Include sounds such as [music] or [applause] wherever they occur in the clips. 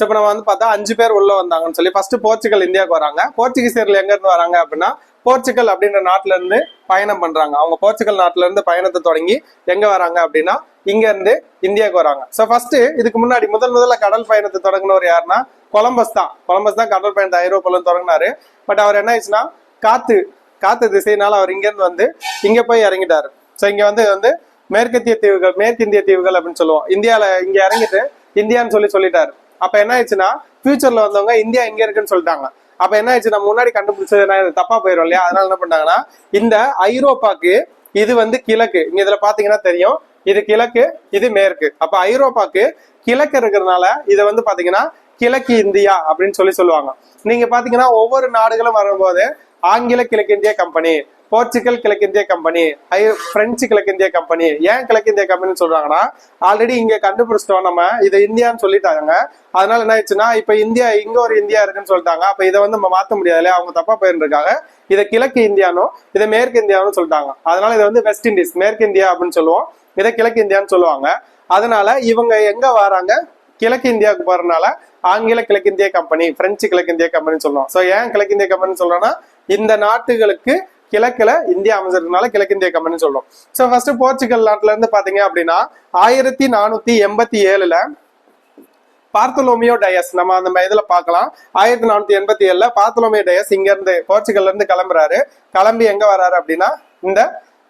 So இப்போ நம்ம வந்து பார்த்தா அஞ்சு பேர் உள்ள வந்தாங்கன்னு சொல்லி ஃபர்ஸ்ட் போர்ச்சுகல் இந்தியாவுக்கு வராங்க. போர்ச்சுகீசியர்கள் எங்க இருந்து வராங்க அப்படின்னா போர்ச்சுகல் அப்படின்ற நாட்டுல இருந்து பயணம் பண்றாங்க. அவங்க போர்ச்சுகல் நாட்டுல இருந்து பயணத்தை தொடங்கி எங்க வராங்க அப்படின்னா இங்க இருந்து இந்தியாவுக்கு வராங்க. ஸோ ஃபர்ஸ்ட் இதுக்கு முன்னாடி முதல் முதல்ல கடல் பயணத்தை தொடங்கினவர் யாருன்னா கொலம்பஸ் தான். கொலம்பஸ் தான் கடல் பயணத்தை ஐரோப்பால தொடங்கினாரு. பட் அவர் என்ன ஆயிடுச்சுன்னா காத்து காத்து திசையினால அவர் இங்க இருந்து வந்து இங்க போய் இறங்கிட்டாரு. ஸோ இங்க வந்து வந்து மேற்கத்திய தீவுகள் மேற்கிந்திய தீவுகள் அப்படின்னு சொல்லுவோம். இந்தியாவில் இங்க இறங்கிட்டு இந்தியான்னு சொல்லி சொல்லிட்டாரு. அப்ப என்ன ஆயிடுச்சுன்னா ஃபியூச்சர்ல வந்தவங்க இந்தியா எங்க இருக்குன்னு சொல்லிட்டாங்க. அப்ப என்ன ஆயிடுச்சு நம்ம முன்னாடி கண்டுபிடிச்சது தப்பா போயிடும் இல்லையா? அதனால என்ன பண்ணாங்கன்னா இந்த ஐரோப்பாக்கு இது வந்து கிழக்கு. இங்க இதுல பாத்தீங்கன்னா தெரியும். இது கிழக்கு இது மேற்கு. அப்ப ஐரோப்பாக்கு கிழக்கு இருக்கிறதுனால இதை வந்து பாத்தீங்கன்னா கிழக்கு இந்தியா அப்படின்னு சொல்லி சொல்லுவாங்க. நீங்க பாத்தீங்கன்னா ஒவ்வொரு நாடுகளும் வரும்போது ஆங்கில கிழக்கிந்திய கம்பெனி போர்ச்சுகல் கிழக்கிந்திய கம்பெனி ஐ பிரெஞ்சு கிழக்கிந்திய கம்பெனி. ஏன் கிழக்கிந்திய கம்பெனின்னு சொல்றாங்கன்னா ஆல்ரெடி இங்க கண்டுபிடிச்சிட்டோம் நம்ம இதை இந்தியான்னு சொல்லிட்டாங்க. அதனால என்ன ஆயிடுச்சுன்னா இப்ப இந்தியா இங்க ஒரு இந்தியா இருக்குன்னு சொல்லிட்டாங்க. அப்ப இதை வந்து நம்ம மாத்த முடியாது இல்லையா? அவங்க தப்பா போயிருந்துருக்காங்க. இதை கிழக்கு இந்தியானும் இதை மேற்கு இந்தியாவும் சொல்லிட்டாங்க. அதனால இதை வந்து வெஸ்ட் இண்டீஸ் மேற்கு இந்தியா அப்படின்னு சொல்லுவோம். இதை கிழக்கு இந்தியான்னு சொல்லுவாங்க. அதனால இவங்க எங்க வராங்க? கிழக்கு இந்தியாவுக்கு போறதுனால ஆங்கில கிழக்கிந்திய கம்பெனி பிரெஞ்சு கிழக்கிந்திய கம்பெனின்னு சொல்லுவோம் ஸோ ஏன் கிழக்கிந்திய கம்பெனின்னு சொல்றோம்னா இந்த நாட்டுகளுக்கு கிழக்குல இந்தியா அமைஞ்சிருக்கனால கிழக்கிந்திய கம்பெனின்னு சொல்றோம். ஸோ ஃபர்ஸ்ட் போர்ச்சுகல் நாட்டுல இருந்து பாத்தீங்க அப்படின்னா ஆயிரத்தி நானூத்தி எண்பத்தி ஏழுல பார்த்தலோமியோ டயஸ் நம்ம அந்த இதுல பார்க்கலாம். ஆயிரத்தி நானூத்தி எண்பத்தி ஏழுல பார்த்தலோமியோ டயஸ் இங்க இருந்து போர்ச்சுகல்ல இருந்து கிளம்புறாரு. கிளம்பி எங்க வராரு அப்படின்னா இந்த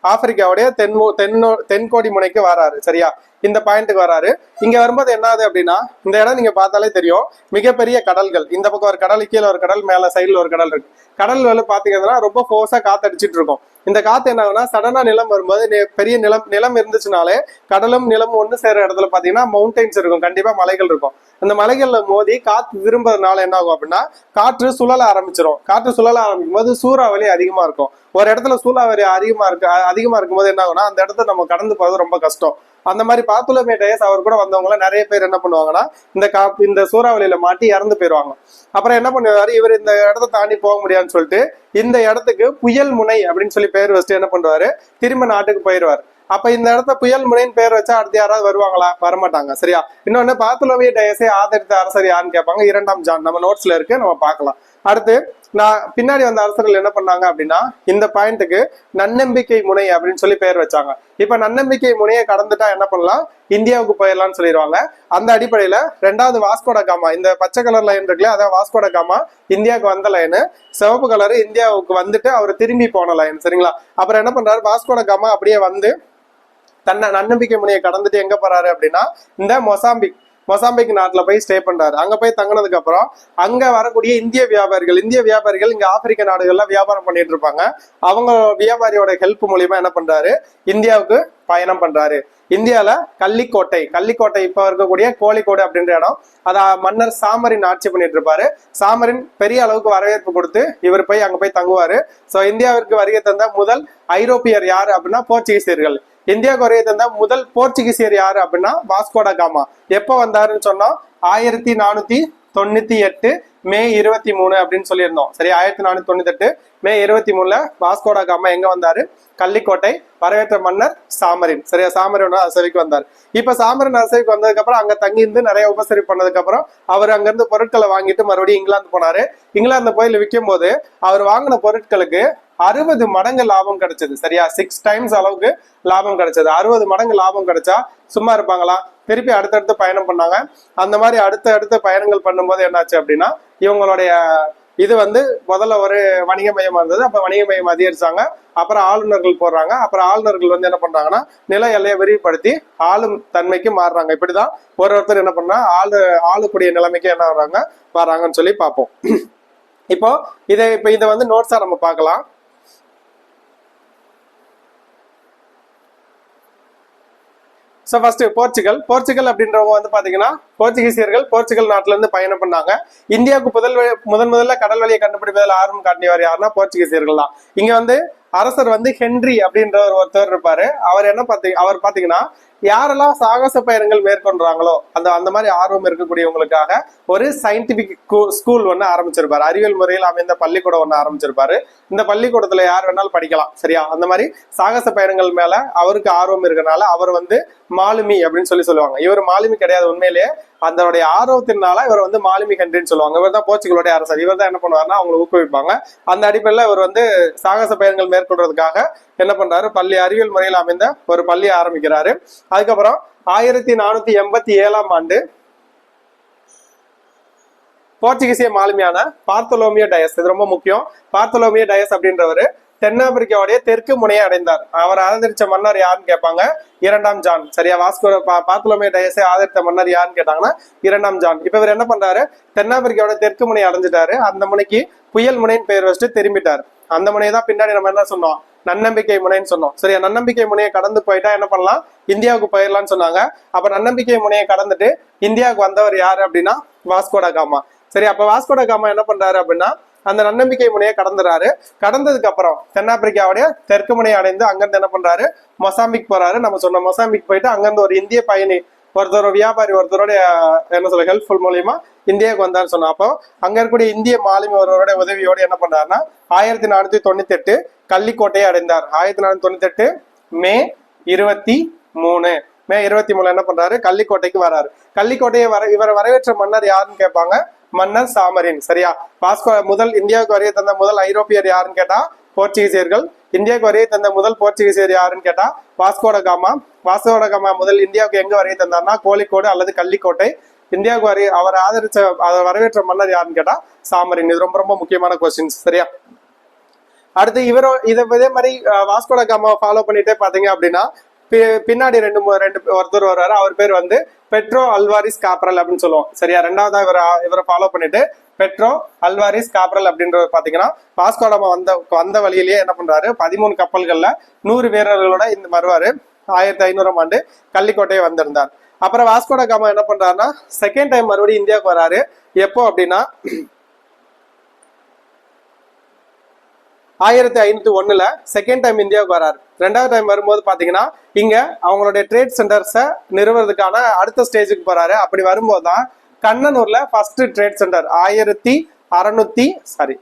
ஆப்பிரிக்காவுடைய தென் தென்னோ தென்கோடி முனைக்கு வராரு சரியா? இந்த பாயிண்ட்டுக்கு வராரு. இங்க வரும்போது என்ன ஆகுது அப்படின்னா இந்த இடம் நீங்க பார்த்தாலே தெரியும். மிகப்பெரிய கடல்கள். இந்த பக்கம் ஒரு கடல் கீழே ஒரு கடல் மேல சைடுல ஒரு கடல் இருக்கு. கடல் வந்து பாத்தீங்கன்னா ரொம்ப ஃபோர்ஸா காத்தடிச்சிட்டு இருக்கும். இந்த காத்து என்ன ஆகுனா சடனா நிலம் வரும்போது நெ- பெரிய நிலம் நிலம் இருந்துச்சுனாலே கடலும் நிலமும் ஒன்று சேர இடத்துல பாத்தீங்கன்னா மவுண்டைன்ஸ் இருக்கும். கண்டிப்பா மலைகள் இருக்கும். அந்த மலைகள்ல மோதி காத்து திரும்புறதுனால என்ன ஆகும் அப்படின்னா காற்று சுழல ஆரம்பிச்சிடும் காற்று சுழல ஆரம்பிக்கும் போது சூறாவளி அதிகமா இருக்கும். ஒரு இடத்துல சூறாவளி அதிகமா இருக்கு அதிகமா இருக்கும்போது என்ன ஆகும்னா அந்த இடத்த நம்ம கடந்து போறது ரொம்ப கஷ்டம். அந்த மாதிரி பாத்துலமே டயஸ் அவர் கூட வந்தவங்க நிறைய பேர் என்ன பண்ணுவாங்கன்னா இந்த கா இந்த சூறாவளியில மாட்டி இறந்து போயிருவாங்க. அப்புறம் என்ன பண்ணுவாரு இவர் இந்த இடத்த தாண்டி போக முடியாதுன்னு சொல்லிட்டு இந்த இடத்துக்கு புயல் முனை அப்படின்னு சொல்லி பேர் வச்சுட்டு என்ன பண்ணுவாரு திரும்ப நாட்டுக்கு போயிடுவார் அப்ப இந்த இடத்த புயல் முனைன்னு பேர் வச்சா அடுத்து யாராவது வருவாங்களா? வரமாட்டாங்க. சரியா? இன்னொன்னு பாத்துலோவிய டயஸை ஆதரித்த அரசர் யாருன்னு கேட்பாங்க? இரண்டாம் ஜான். நம்ம நோட்ஸ்ல இருக்கு. நம்ம பார்க்கலாம். அடுத்து நான் பின்னாடி வந்த அரசர்கள் என்ன பண்ணாங்க அப்படின்னா இந்த பாயிண்ட்டுக்கு நன்னம்பிக்கை முனை அப்படின்னு சொல்லி பெயர் வச்சாங்க. இப்ப நன்னம்பிக்கை முனையை கடந்துட்டா என்ன பண்ணலாம்? இந்தியாவுக்கு போயிடலாம்னு சொல்லிடுவாங்க. அந்த அடிப்படையில ரெண்டாவது வாஸ்கோட காமா. இந்த பச்சை கலர் லைன் இருக்குல்ல அதான் வாஸ்கோட காமா இந்தியாவுக்கு வந்த லைனு சிவப்பு கலர் இந்தியாவுக்கு வந்துட்டு அவர் திரும்பி போன லைன் சரிங்களா? அப்புறம் என்ன பண்றாரு? வாஸ்கோட காமா அப்படியே வந்து தன்னை நன்னம்பிக்கை முனையை கடந்துட்டு எங்க போறாரு அப்படின்னா இந்த மொசாம்பிக். மொசாம்பிக் நாட்டில் போய் ஸ்டே பண்றாரு. அங்க போய் தங்கினதுக்கு அப்புறம் அங்க வரக்கூடிய இந்திய வியாபாரிகள் இந்திய வியாபாரிகள் இங்க ஆப்பிரிக்க நாடுகள்ல வியாபாரம் பண்ணிட்டு இருப்பாங்க. அவங்க வியாபாரியோட ஹெல்ப் மூலியமா என்ன பண்றாரு? இந்தியாவுக்கு பயணம் பண்றாரு. இந்தியால கள்ளிக்கோட்டை கள்ளிக்கோட்டை இப்ப இருக்கக்கூடிய கோழிக்கோடு அப்படின்ற இடம் அத மன்னர் சாமரின் ஆட்சி பண்ணிட்டு இருப்பாரு. சாமரின் பெரிய அளவுக்கு வரவேற்பு கொடுத்து இவர் போய் அங்க போய் தங்குவாரு. சோ இந்தியாவிற்கு வருகை தந்த முதல் ஐரோப்பியர் யாரு அப்படின்னா போர்ச்சுகீசியர்கள். இந்தியா குறைய தந்த முதல் போர்ச்சுகீசியர் யாரு அப்படின்னா வாஸ்கோட காமா. எப்போ வந்தாருன்னு சொன்னா ஆயிரத்தி நானூத்தி தொண்ணூத்தி எட்டு மே இருபத்தி மூணு அப்படின்னு சொல்லியிருந்தோம். சரி ஆயிரத்தி நானூத்தி தொண்ணூத்தி எட்டு. மே இருபத்தி மூணுல வாஸ்கோடா காமா எங்க வந்தாரு? கள்ளிக்கோட்டை வரவேற்ற மன்னர் சாமரின். சரியா? சாமரின் அரசவைக்கு வந்தார். இப்ப சாமரின் அரசவைக்கு வந்ததுக்கு அப்புறம் அங்க தங்கி இருந்து நிறைய உபசரி பண்ணதுக்கு அப்புறம் அவர் அங்கிருந்து பொருட்களை வாங்கிட்டு மறுபடியும் இங்கிலாந்து போனாரு. இங்கிலாந்து போய் விற்கும் போது அவர் வாங்கின பொருட்களுக்கு அறுபது மடங்கு லாபம் கிடைச்சது. சரியா? சிக்ஸ் டைம்ஸ் அளவுக்கு லாபம் கிடைச்சது. அறுபது மடங்கு லாபம் கிடைச்சா சும்மா இருப்பாங்களா? திருப்பி அடுத்தடுத்து பயணம் பண்ணாங்க. அந்த மாதிரி அடுத்த அடுத்த பயணங்கள் பண்ணும்போது என்னாச்சு அப்படின்னா இவங்களுடைய இது வந்து முதல்ல ஒரு வணிக மையமா இருந்தது அப்ப வணிக மையம் அதிகரிச்சாங்க. அப்புறம் ஆளுநர்கள் போடுறாங்க. அப்புறம் ஆளுநர்கள் வந்து என்ன பண்றாங்கன்னா நில எல்லையை விரிவுபடுத்தி ஆளும் தன்மைக்கு மாறுறாங்க. இப்படிதான் ஒரு ஒருத்தர் என்ன பண்ணா ஆளு ஆளுக்கூடிய நிலைமைக்கு என்ன வர்றாங்க வர்றாங்கன்னு சொல்லி பார்ப்போம். இப்போ இதை இப்போ இதை வந்து நோட்ஸா நம்ம பார்க்கலாம். ஸோ ஃபர்ஸ்ட் போர்ச்சுகல் போர்ச்சுகல் அப்படின்றவங்க வந்து பாத்தீங்கன்னா போர்ச்சுகீசியர்கள் போர்ச்சுகல் நாட்டுல இருந்து பயணம் பண்ணாங்க. இந்தியாவுக்கு முதல் வழி- முதன் முதல்ல கடல் வழியை கண்டுபிடிப்பதில் ஆர்வம் காட்டியவர் யாருன்னா போர்ச்சுகீசியர்கள் தான். இங்க வந்து அரசர் வந்து ஹென்றி அப்படின்றவர் ஒருத்தர் இருப்பாரு. அவர் என்ன பாத்தீங்க அவர் பாத்தீங்கன்னா யாரெல்லாம் சாகச பயணங்கள் மேற்கொள்றாங்களோ அந்த அந்த மாதிரி ஆர்வம் இருக்கக்கூடியவங்களுக்காக ஒரு சயின்டிபிக் ஸ்கூல் ஒன்று ஆரம்பிச்சிருப்பாரு. அறிவியல் முறையில் அமைந்த பள்ளிக்கூடம் ஒன்று ஆரம்பிச்சிருப்பாரு. இந்த பள்ளிக்கூடத்துல யார் வேணாலும் படிக்கலாம் சரியா? அந்த மாதிரி சாகச பயணங்கள் மேல அவருக்கு ஆர்வம் இருக்கனால அவர் வந்து மாலுமி அப்படின்னு சொல்லி சொல்லுவாங்க. இவர் மாலுமி கிடையாது உண்மையிலேயே. அதனுடைய ஆர்வத்தினால இவர் வந்து மாலுமி கண்ட்ரின்னு சொல்லுவாங்க. இவர் தான் போர்ச்சுகலுடைய அரசர். இவர் தான் என்ன பண்ணுவாருன்னா அவங்களை ஊக்குவிப்பாங்க. அந்த அடிப்படையில் இவர் வந்து சாகச பயணங்கள் மேற்கொள்றதுக்காக என்ன பண்றாரு? பள்ளி அறிவியல் முறையில் அமைந்த ஒரு பள்ளியை ஆரம்பிக்கிறாரு. அதுக்கப்புறம் ஆயிரத்தி நானூத்தி எண்பத்தி ஏழாம் ஆண்டு போர்ச்சுகீசிய மாலுமியான பார்த்தலோமிய டயஸ். இது ரொம்ப முக்கியம். பார்த்தலோமிய டயஸ் அப்படின்றவர் தென்னாப்பிரிக்காவுடைய தெற்கு முனையை அடைந்தார். அவர் ஆதரிச்ச மன்னர் யாருன்னு கேட்பாங்க? இரண்டாம் ஜான். சரியா வாஸ்கோ பா- டயஸை ஆதரித்த மன்னர் யாருன்னு கேட்டாங்கன்னா இரண்டாம் ஜான். இப்ப இவர் என்ன பண்றாரு? தென்னாப்பிரிக்காவோட தெற்கு முனையை அடைஞ்சிட்டாரு. அந்த முனைக்கு புயல் முனைன்னு பெயர் வச்சுட்டு திரும்பிட்டார். அந்த முனையை தான் பின்னாடி நம்ம என்ன சொன்னோம்? நன்னம்பிக்கை முனைன்னு சொன்னோம். சரியா? நன்னம்பிக்கை முனையை கடந்து போயிட்டா என்ன பண்ணலாம்? இந்தியாவுக்கு போயிடலாம்னு சொன்னாங்க. அப்ப நன்னம்பிக்கை முனையை கடந்துட்டு இந்தியாவுக்கு வந்தவர் யாரு அப்படின்னா வாஸ்கோடா காமா. சரி அப்ப வாஸ்கோடா காமா என்ன பண்றாரு அப்படின்னா அந்த நன்னம்பிக்கை முனையை கடந்துறாரு. கடந்ததுக்கு அப்புறம் தென்னாப்பிரிக்காவுடைய தெற்கு முனையை அடைந்து அங்கிருந்து என்ன பண்றாரு? மொசாம்பிக் போறாரு. நம்ம சொன்ன மொசாம்பிக் போயிட்டு அங்கிருந்து ஒரு இந்திய பயணி ஒருத்தர் வியாபாரி ஒருத்தருடைய என்ன சொல்ல ஹெல்ப்ஃபுல் மூலியமா இந்தியாவுக்கு வந்தான்னு சொன்னா அப்போ அங்க இருக்கக்கூடிய இந்திய மாலுமி ஒருவருடைய உதவியோடு என்ன பண்றாருன்னா ஆயிரத்தி நானூத்தி தொண்ணூத்தி எட்டு கள்ளிக்கோட்டையை அடைந்தார். ஆயிரத்தி நானூத்தி தொண்ணூத்தி எட்டு மே இருபத்தி மூணு. மே இருபத்தி மூணு என்ன பண்றாரு? கள்ளிக்கோட்டைக்கு வராரு. கள்ளிக்கோட்டையை வர இவரை வரவேற்ற மன்னர் யாருன்னு கேட்பாங்க? மன்னர் சாமரின். சரியா? வாஸ்கோ முதல் இந்தியாவுக்கு வரைய தந்த முதல் ஐரோப்பியர் யாருன்னு கேட்டா போர்ச்சுகீசியர்கள். இந்தியாவுக்கு வரைய தந்த முதல் போர்ச்சுகீசியர் யாருன்னு கேட்டா வாஸ்கோட காமா வாஸ்கோட முதல் இந்தியாவுக்கு எங்க வருகை தந்தார்னா கோழிக்கோடு அல்லது கள்ளிக்கோட்டை. இந்தியாவுக்கு வரை அவர் ஆதரிச்ச அவர் வரவேற்ற மன்னர் யாருன்னு கேட்டா சாமரின். இது ரொம்ப ரொம்ப முக்கியமான கொஸ்டின்ஸ் சரியா? அடுத்து இவரோ இதை இதே மாதிரி வாஸ்கோட காமா ஃபாலோ பண்ணிட்டே பாத்தீங்க அப்படின்னா பி- பின்னாடி ரெண்டு ரெண்டு ஒருத்தர் வருவாரு அவர் பேர் வந்து பெட்ரோ அல்வாரிஸ் காப்ரல் அப்படின்னு சொல்லுவோம். சரியா? ரெண்டாவதா இவரை இவரை ஃபாலோ பண்ணிட்டு பெட்ரோ அல்வாரிஸ் காப்ரல் அப்படின்றது பாத்தீங்கன்னா வாஸ்கோடமா வந்த வந்த வழியிலேயே என்ன பண்றாரு? பதிமூணு கப்பல்கள்ல நூறு வீரர்களோட இந்த வருவாரு. ஆயிரத்தி ஐநூறாம் ஆண்டு கள்ளிக்கோட்டையை வந்திருந்தார். அப்புறம் வாஸ்கோட காமா என்ன பண்றாருன்னா செகண்ட் டைம் மறுபடியும் இந்தியாவுக்கு வராரு. எப்போ அப்படின்னா ஆயிரத்தி ஐநூத்தி ஒண்ணுல செகண்ட் டைம் இந்தியாவுக்கு வராரு. ரெண்டாவது டைம் வரும்போது பாத்தீங்கன்னா இங்க அவங்களுடைய ட்ரேட் சென்டர்ஸை நிறுவனத்துக்கான அடுத்த ஸ்டேஜுக்கு போறாரு. அப்படி வரும்போது தான் கண்ணனூர்ல ஃபர்ஸ்ட் ட்ரேட் சென்டர் ஆயிரத்தி அறுநூத்தி சாரி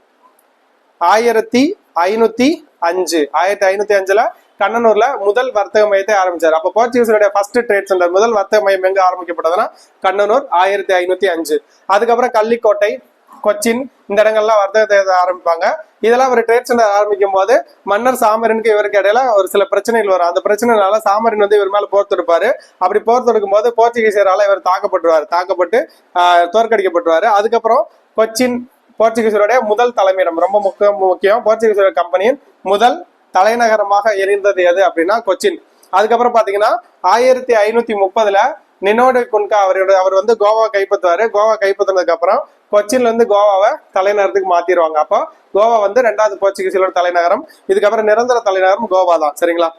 ஆயிரத்தி ஐநூத்தி அஞ்சு ஆயிரத்தி ஐநூத்தி அஞ்சுல கண்ணனூர்ல முதல் வர்த்தக மையத்தை ஆரம்பிச்சார். அப்ப போர்ச்சுகீஸருடைய ஃபர்ஸ்ட் ட்ரேட் சென்டர் முதல் வர்த்தக மையம் எங்க ஆரம்பிக்கப்பட்டதுன்னா கண்ணனூர் ஆயிரத்தி ஐநூத்தி அஞ்சு. அதுக்கப்புறம் கள்ளிக்கோட்டை கொச்சின் இந்த இடங்கள்லாம் வர்த்தகத்தை ஆரம்பிப்பாங்க. இதெல்லாம் ஒரு ட்ரேட் சென்டர் ஆரம்பிக்கும் போது மன்னர் சாமரனுக்கு இவருக்கு இடையில ஒரு சில பிரச்சனைகள் வரும். அந்த பிரச்சனைனால சாமரன் வந்து இவர் மேல போர் தொடுப்பாரு. அப்படி போர் தொடுக்கும் போது போர்ச்சுகீசியரால இவர் தாக்கப்பட்டுருவாரு. தாக்கப்பட்டு தோற்கடிக்கப்பட்டுருவாரு. அதுக்கப்புறம் கொச்சின் போர்ச்சுகீசருடைய முதல் தலைமையிடம் ரொம்ப முக்கியம் முக்கியம் போர்ச்சுகீசர் கம்பெனியின் முதல் தலைநகரமாக எரிந்தது எது அப்படின்னா கொச்சின். அதுக்கப்புறம் பாத்தீங்கன்னா ஆயிரத்தி ஐநூத்தி முப்பதுல நினோடு குன்கா அவரோட அவர் வந்து கோவா கைப்பற்றுவாரு. கோவா கைப்பற்றினதுக்கு அப்புறம் கொச்சின்ல இருந்து கோவாவை தலைநகரத்துக்கு மாத்திடுவாங்க. அப்போ கோவா வந்து ரெண்டாவது போர்ச்சுகீசியரோட தலைநகரம். இதுக்கப்புறம் நிரந்தர தலைநகரம் கோவா தான். சரிங்களா?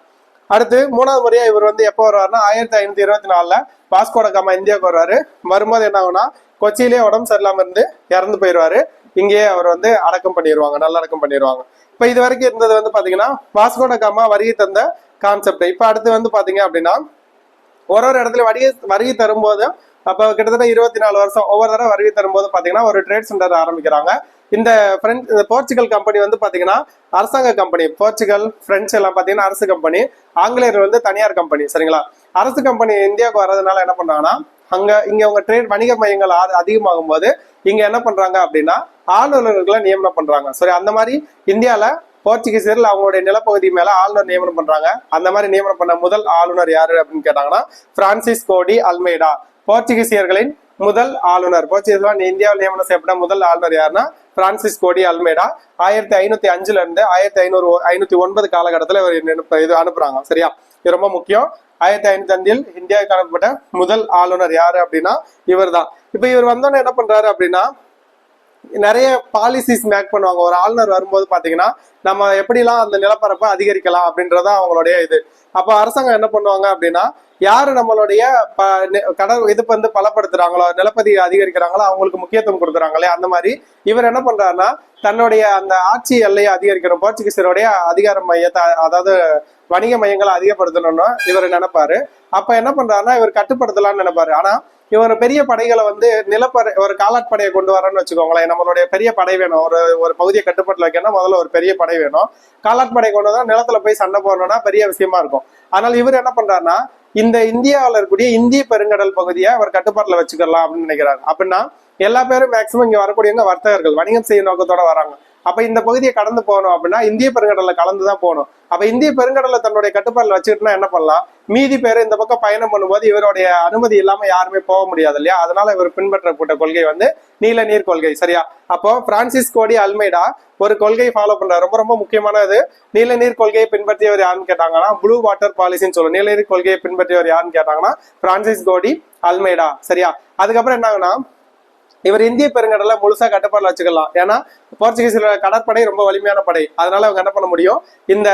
அடுத்து மூணாவது முறையா இவர் வந்து எப்போ வருவாருன்னா ஆயிரத்தி ஐநூத்தி இருபத்தி நாலுல பாஸ்கோட காமா இந்தியாவுக்கு வருவாரு. வரும்போது என்ன ஆகும்னா கொச்சியிலேயே உடம்பு சரியில்லாம இருந்து இறந்து போயிடுவாரு. இங்கேயே அவர் வந்து அடக்கம் பண்ணிடுவாங்க நல்லடக்கம் பண்ணிடுவாங்க. இப்ப இது வரைக்கும் இருந்தது வந்து பாத்தீங்கன்னா வாஸ்கோட காமா வருகை தந்த கான்செப்ட் இப்ப அடுத்து வந்து பாத்தீங்க அப்படின்னா ஒரு ஒரு இடத்துல வருகை வருகை தரும்போது அப்போ கிட்டத்தட்ட இருபத்தி நாலு வருஷம் ஒவ்வொரு தடவை வருகை தரும்போது பாத்தீங்கன்னா ஒரு ட்ரேட் சென்டர் ஆரம்பிக்கிறாங்க. இந்த பிரெஞ்சு இந்த போர்ச்சுகல் கம்பெனி வந்து பார்த்தீங்கன்னா அரசாங்க கம்பெனி போர்ச்சுகல் பிரெஞ்சு எல்லாம் பாத்தீங்கன்னா அரசு கம்பெனி ஆங்கிலேயர் வந்து தனியார் கம்பெனி சரிங்களா? அரசு கம்பெனி இந்தியாவுக்கு வர்றதுனால என்ன பண்ணாங்கன்னா அங்க இங்க உங்க ட்ரேட் வணிக மையங்கள் அதிகமாகும் போது இங்க என்ன பண்றாங்க அப்படின்னா ஆளுநர்களை நியமனம் பண்றாங்க. சரி அந்த மாதிரி இந்தியால போர்ச்சுகீசியர்கள் அவங்களுடைய நிலப்பகுதி மேல ஆளுநர் நியமனம் பண்றாங்க. அந்த மாதிரி நியமனம் பண்ண முதல் ஆளுநர் யாரு அப்படின்னு கேட்டாங்கன்னா பிரான்சிஸ் கோடி அல்மைடா போர்ச்சுகீசியர்களின் முதல் ஆளுநர். போர்ச்சுகீஸ்ல இந்தியாவில் நியமனம் செய்யப்பட்ட முதல் ஆளுநர் யாருன்னா பிரான்சிஸ் கோடி அல்மேடா ஆயிரத்தி ஐநூத்தி அஞ்சுல இருந்து ஆயிரத்தி ஐநூறு ஐநூத்தி ஒன்பது காலகட்டத்துல இவர் இது அனுப்புறாங்க. சரியா? இது ரொம்ப முக்கியம். ஆயிரத்தி ஐநூத்தி அஞ்சில் இந்தியாவுக்கு அனுப்பப்பட்ட முதல் ஆளுநர் யாரு அப்படின்னா இவர்தான். இப்ப இவர் வந்தோன்னு என்ன பண்றாரு அப்படின்னா நிறைய பாலிசிஸ் மேக் பண்ணுவாங்க. ஒரு ஆளுநர் வரும்போது பாத்தீங்கன்னா நம்ம எப்படிலாம் அந்த நிலப்பரப்பை அதிகரிக்கலாம் அப்படின்றத அவங்களுடைய இது. அப்ப அரசாங்கம் என்ன பண்ணுவாங்க அப்படின்னா யாரு நம்மளுடைய ப- கடல் இது வந்து பலப்படுத்துறாங்களோ நிலப்பதி அதிகரிக்கிறாங்களோ அவங்களுக்கு முக்கியத்துவம் கொடுக்குறாங்களே அந்த மாதிரி இவர் என்ன பண்றாருன்னா தன்னுடைய அந்த ஆட்சி எல்லையை அதிகரிக்கணும். போர்ச்சுகீசருடைய அதிகார மையத்தை அதாவது வணிக மையங்களை அதிகப்படுத்தணும்னு இவர் நினைப்பாரு. அப்ப என்ன பண்றாருன்னா இவர் கட்டுப்படுத்தலாம்னு நினைப்பாரு. ஆனா இவர் பெரிய படைகளை வந்து நிலப்படை ஒரு காலாட்படையை கொண்டு வரேன்னு வச்சுக்கோங்களேன். நம்மளுடைய பெரிய படை வேணும். ஒரு ஒரு பகுதியை கட்டுப்பாட்டில் வைக்கணும் முதல்ல ஒரு பெரிய படை வேணும். காலாட்படை கொண்டு வந்தால் நிலத்துல போய் சண்டை போடணும்னா பெரிய விஷயமா இருக்கும். அதனால இவர் என்ன பண்றாருன்னா இந்த இந்தியாவில் இருக்கக்கூடிய இந்திய பெருங்கடல் பகுதியை அவர் கட்டுப்பாட்டில் வச்சுக்கலாம் அப்படின்னு நினைக்கிறாரு. அப்படின்னா எல்லா பேரும் மேக்சிமம் இங்க வரக்கூடியவங்க வர்த்தகர்கள். வணிகம் செய்யும் நோக்கத்தோட வராங்க. அப்ப இந்த பகுதியை கடந்து போகணும் அப்படின்னா இந்திய பெருங்கடல்ல கலந்து தான் போகணும். அப்ப இந்திய பெருங்கடல்ல தன்னுடைய கட்டுப்பாடுல வச்சுக்கிட்டுனா என்ன பண்ணலாம்? மீதி பேர் இந்த பக்கம் பயணம் பண்ணும்போது இவருடைய அனுமதி இல்லாம யாருமே போக முடியாது இல்லையா? அதனால இவர் பின்பற்றப்பட்ட கொள்கை வந்து நீல நீர் கொள்கை சரியா? அப்போ பிரான்சிஸ் கோடி அல்மைடா ஒரு கொள்கையை ஃபாலோ பண்றாரு. ரொம்ப ரொம்ப முக்கியமானது நீல நீர் கொள்கையை பின்பற்றியவர் யாருன்னு கேட்டாங்கன்னா ப்ளூ வாட்டர் பாலிசின்னு சொல்லுவோம் நீல நீர் கொள்கையை பின்பற்றியவர் யாருன்னு கேட்டாங்கன்னா பிரான்சிஸ் கோடி அல்மைடா சரியா? அதுக்கப்புறம் என்ன இவர் இந்திய பெருங்கடலை முழுசா கட்டுப்பாடுல வச்சுக்கலாம். ஏன்னா போர்ச்சுகீஸ்ல கடற்படை ரொம்ப வலிமையான படை. அதனால அவங்க என்ன பண்ண முடியும்? இந்த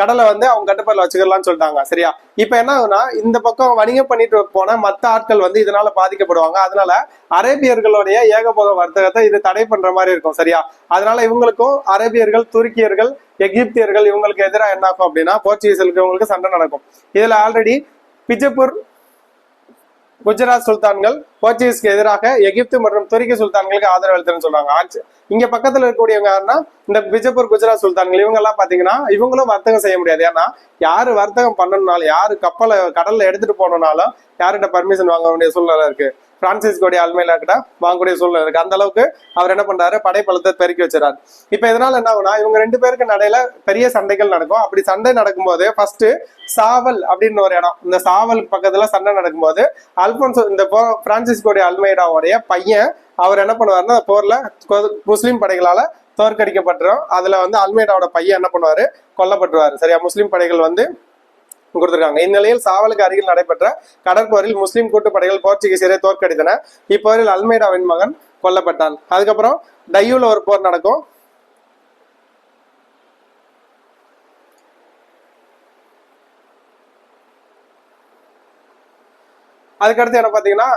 கடலை வந்து அவங்க கட்டுப்பாடுல வச்சுக்கலாம்னு சொல்லிட்டாங்க. சரியா? இப்ப என்ன ஆகுனா இந்த பக்கம் வணிகம் பண்ணிட்டு போன மத்த ஆட்கள் வந்து இதனால பாதிக்கப்படுவாங்க. அதனால அரேபியர்களுடைய ஏகபோக வர்த்தகத்தை இது தடை பண்ற மாதிரி இருக்கும். சரியா? அதனால இவங்களுக்கும் அரேபியர்கள் துருக்கியர்கள் எகிப்தியர்கள் இவங்களுக்கு எதிராக என்ன ஆகும் அப்படின்னா போர்ச்சுகீஸ்களுக்கு இவங்களுக்கு சண்டை நடக்கும். இதுல ஆல்ரெடி பிஜப்பூர் குஜராத் சுல்தான்கள் போர்ச்சுகீஸ்க்கு எதிராக எகிப்து மற்றும் துருக்கி சுல்தான்களுக்கு ஆதரவு அளித்தன்னு சொல்றாங்க. ஆட்சி இங்க பக்கத்துல இருக்கக்கூடியவங்க யாருன்னா இந்த பிஜப்பூர் குஜராத் சுல்தான்கள் இவங்க எல்லாம் பாத்தீங்கன்னா இவங்களும் வர்த்தகம் செய்ய முடியாது. ஏன்னா யாரு வர்த்தகம் பண்ணணும்னாலும் யாரு கப்பலை கடல்ல எடுத்துட்டு போனோம்னாலும் யார்கிட்ட பர்மிஷன் வாங்க வேண்டிய சூழ்நிலை இருக்கு. பிரான்சிஸ்கோடைய அல்மையில கிட்ட வாங்கக்கூடிய சூழ்நிலை இருக்கு. அந்த அளவுக்கு அவர் என்ன பண்றாரு? படைப்பலத்தை பெருக்கி வச்சிடறாரு. இப்ப இதனால என்ன ஆகுனா இவங்க ரெண்டு பேருக்கு நடையில பெரிய சண்டைகள் நடக்கும். அப்படி சண்டை நடக்கும்போது ஃபர்ஸ்ட் சாவல் அப்படின்னு ஒரு இடம். இந்த சாவல் பக்கத்துல சண்டை நடக்கும்போது அல்போன்சோ இந்த போ- பிரான்சிஸ்கோடைய அல்மைடாவுடைய பையன் அவர் என்ன பண்ணுவாருன்னா போர்ல முஸ்லீம் படைகளால தோற்கடிக்கப்பட்டுரும். அதுல வந்து அல்மைடாவோட பையன் என்ன பண்ணுவாரு? கொல்லப்பட்டுருவாரு. சரியா? முஸ்லீம் படைகள் வந்து கொடுத்திருக்காங்க. இந்நிலையில் சாவலுக்கு அருகில் நடைபெற்ற கடற்போரில் முஸ்லிம் கூட்டுப்படைகள் போர்ச்சுகீசியரை தோற்கடித்தன. இப்போரில் அல்மைடாவின் மகன் கொல்லப்பட்டான். அதுக்கப்புறம் டையூல ஒரு போர் நடக்கும். அதுக்கடுத்து என்ன பாத்தீங்கன்னா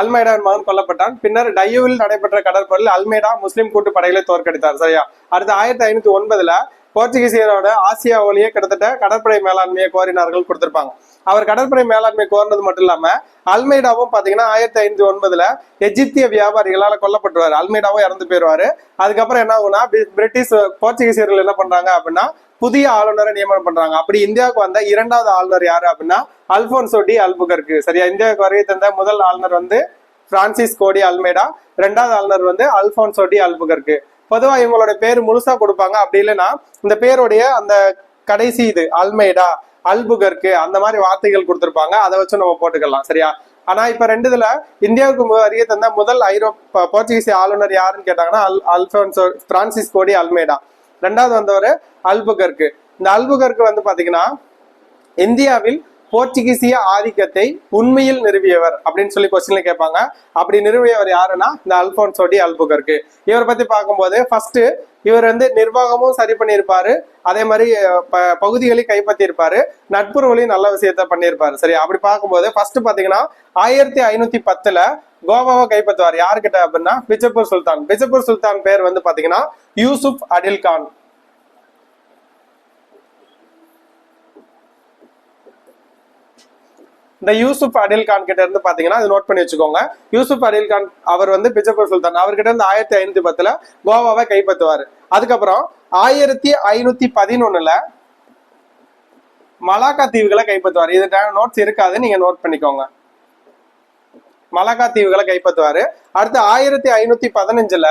அல்மைடாவின் மகன் கொல்லப்பட்டான். பின்னர் டையூவில் நடைபெற்ற கடற்போரில் அல்மைடா முஸ்லிம் கூட்டுப்படைகளை தோற்கடித்தார். சரியா? அடுத்து ஆயிரத்தி ஐநூத்தி ஒன்பதுல போர்ச்சுகீசியரோட ஆசியாவிலேயே கிட்டத்தட்ட கடற்படை மேலாண்மையை கோரினார்கள் கொடுத்திருப்பாங்க. அவர் கடற்படை மேலாண்மை கோரினது மட்டும் இல்லாம அல்மைடாவும் பாத்தீங்கன்னா ஆயிரத்தி ஐநூத்தி ஒன்பதுல எஜிப்திய வியாபாரிகளால கொல்லப்பட்டுருவாரு. அல்மைடாவும் இறந்து போயிருவாரு. அதுக்கப்புறம் என்ன ஆகுனா பிரிட்டிஷ் போர்ச்சுகீசியர்கள் என்ன பண்றாங்க அப்படின்னா புதிய ஆளுநரை நியமனம் பண்றாங்க. அப்படி இந்தியாவுக்கு வந்த இரண்டாவது ஆளுநர் யாரு அப்படின்னா அல்போன்சோ டி அல்புகர்க்கு. சரியா? இந்தியாவுக்கு வருகை தந்த முதல் ஆளுநர் வந்து பிரான்சிஸ் கோடி அல்மேடா. ரெண்டாவது ஆளுநர் வந்து அல்போன்சோ டி அல்புகர்க்கு. பொதுவா இவங்களோட பேர் முழுசா கொடுப்பாங்க. அப்படி இல்லைன்னா இந்த பேருடைய அந்த கடைசி இது அல்மேடா அல்புகர்க்கு அந்த மாதிரி வார்த்தைகள் கொடுத்துருப்பாங்க. அதை வச்சு நம்ம போட்டுக்கலாம். சரியா? ஆனா இப்ப ரெண்டு இதுல இந்தியாவுக்கு மு- தந்த முதல் ஐரோப்பா போர்ச்சுகீசிய ஆளுநர் யாருன்னு கேட்டாங்கன்னா அல் அல்போன்சோ பிரான்சிஸ் கோடி அல்மேடா. ரெண்டாவது வந்தவர் அல்புகர்க்கு. இந்த அல்புகர்க்கு வந்து பாத்தீங்கன்னா இந்தியாவில் போர்ச்சுகீசிய ஆதிக்கத்தை உண்மையில் நிறுவியவர் அப்படின்னு சொல்லி கொஸ்டின்ல கேட்பாங்க. அப்படி நிறுவியவர் யாருன்னா இந்த அல்போன்சோடி அல்புகர்க்கு. இவரை பத்தி பார்க்கும்போது ஃபர்ஸ்ட் இவர் வந்து நிர்வாகமும் சரி பண்ணியிருப்பாரு. அதே மாதிரி ப- பகுதிகளையும் கைப்பற்றி இருப்பாரு நட்புறவுலையும் நல்ல விஷயத்த பண்ணியிருப்பாரு. சரி அப்படி பார்க்கும்போது ஃபர்ஸ்ட் பாத்தீங்கன்னா ஆயிரத்தி ஐநூத்தி பத்துல கோவாவை கைப்பற்றுவார். யாருக்கிட்ட அப்படின்னா பிஜப்பூர் சுல்தான். பிஜப்பூர் சுல்தான் பேர் வந்து பாத்தீங்கன்னா யூசுப் அடில் கான். இந்த யூசுப் அடில் கான் கிட்ட இருந்து பாத்தீங்கன்னா நோட் பண்ணி வச்சுக்கோங்க. யூசுப் அடில் கான் அவர் வந்து பிஜப்பூர் சுல்தான். அவர்கிட்ட இருந்து ஆயிரத்தி ஐநூத்தி பத்துல கோவாவை கைப்பற்றுவாரு. அதுக்கப்புறம் ஆயிரத்தி ஐநூத்தி பதினொன்னுல மலாக்கா தீவுகளை கைப்பற்றுவார். இது நோட்ஸ் இருக்காது நீங்க நோட் பண்ணிக்கோங்க. மலாக்கா தீவுகளை கைப்பற்றுவாரு. அடுத்து ஆயிரத்தி ஐநூத்தி பதினஞ்சுல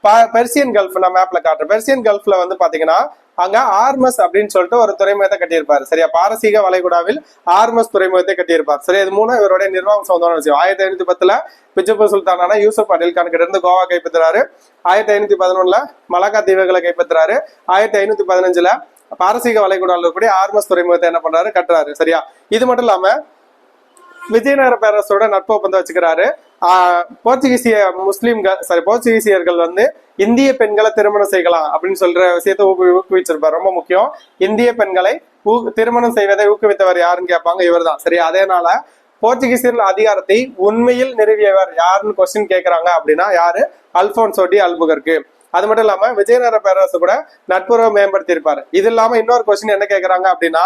ப- பெர்சியன் கல்ஃப் நான் மேப்ல காட்டுறேன். பெர்சியன் கல்ஃப்ல வந்து பாத்தீங்கன்னா அங்க ஆர்மஸ் அப்படின்னு சொல்லிட்டு ஒரு துறைமுகத்தை கட்டியிருப்பாரு. சரியா? பாரசீக வளைகுடாவில் ஆர்மஸ் துறைமுகத்தை கட்டியிருப்பார். சரி இது மூணு இவருடைய நிர்வாகம் சொந்தமான விஷயம். ஆயிரத்தி ஐநூத்தி பத்துல பிஜப்பூர் சுல்தானான யூசுப் அடில் கான் கிட்ட இருந்து கோவா கைப்பற்றுறாரு. ஆயிரத்தி ஐநூத்தி பதினொன்னுல மலாக்கா தீவுகளை கைப்பற்றுறாரு. ஆயிரத்தி ஐநூத்தி பதினஞ்சுல பாரசீக வளைகுடாவில் இருக்கக்கூடிய ஆர்மஸ் துறைமுகத்தை என்ன பண்றாரு? கட்டுறாரு. சரியா? இது மட்டும் இல்லாம விஜயநகர பேரரசோட நட்பு ஒப்பந்தம் வச்சுக்கிறாரு போர்ச்சுகீசிய முஸ்லீம்கள் சாரி போர்ச்சுகீசியர்கள் வந்து இந்திய பெண்களை திருமணம் செய்யலாம் அப்படின்னு சொல்ற விஷயத்தை ஊக்கு ஊக்குவிச்சிருப்பார். ரொம்ப முக்கியம். இந்திய பெண்களை திருமணம் செய்வதை ஊக்குவித்தவர் யாருன்னு கேட்பாங்க? இவர்தான். சரி அதேனால போர்ச்சுகீசியர்கள் அதிகாரத்தை உண்மையில் நிறுவியவர் யாருன்னு கொஸ்டின் கேட்கிறாங்க அப்படின்னா யாரு? அல்போன்சோடி அல்புகர்க்கு. அது மட்டும் இல்லாம விஜயநகர பேரரசு கூட நட்புறவை மேம்படுத்தி இருப்பாரு இது இல்லாம இன்னொரு கொஸ்டின் என்ன கேக்குறாங்க அப்படின்னா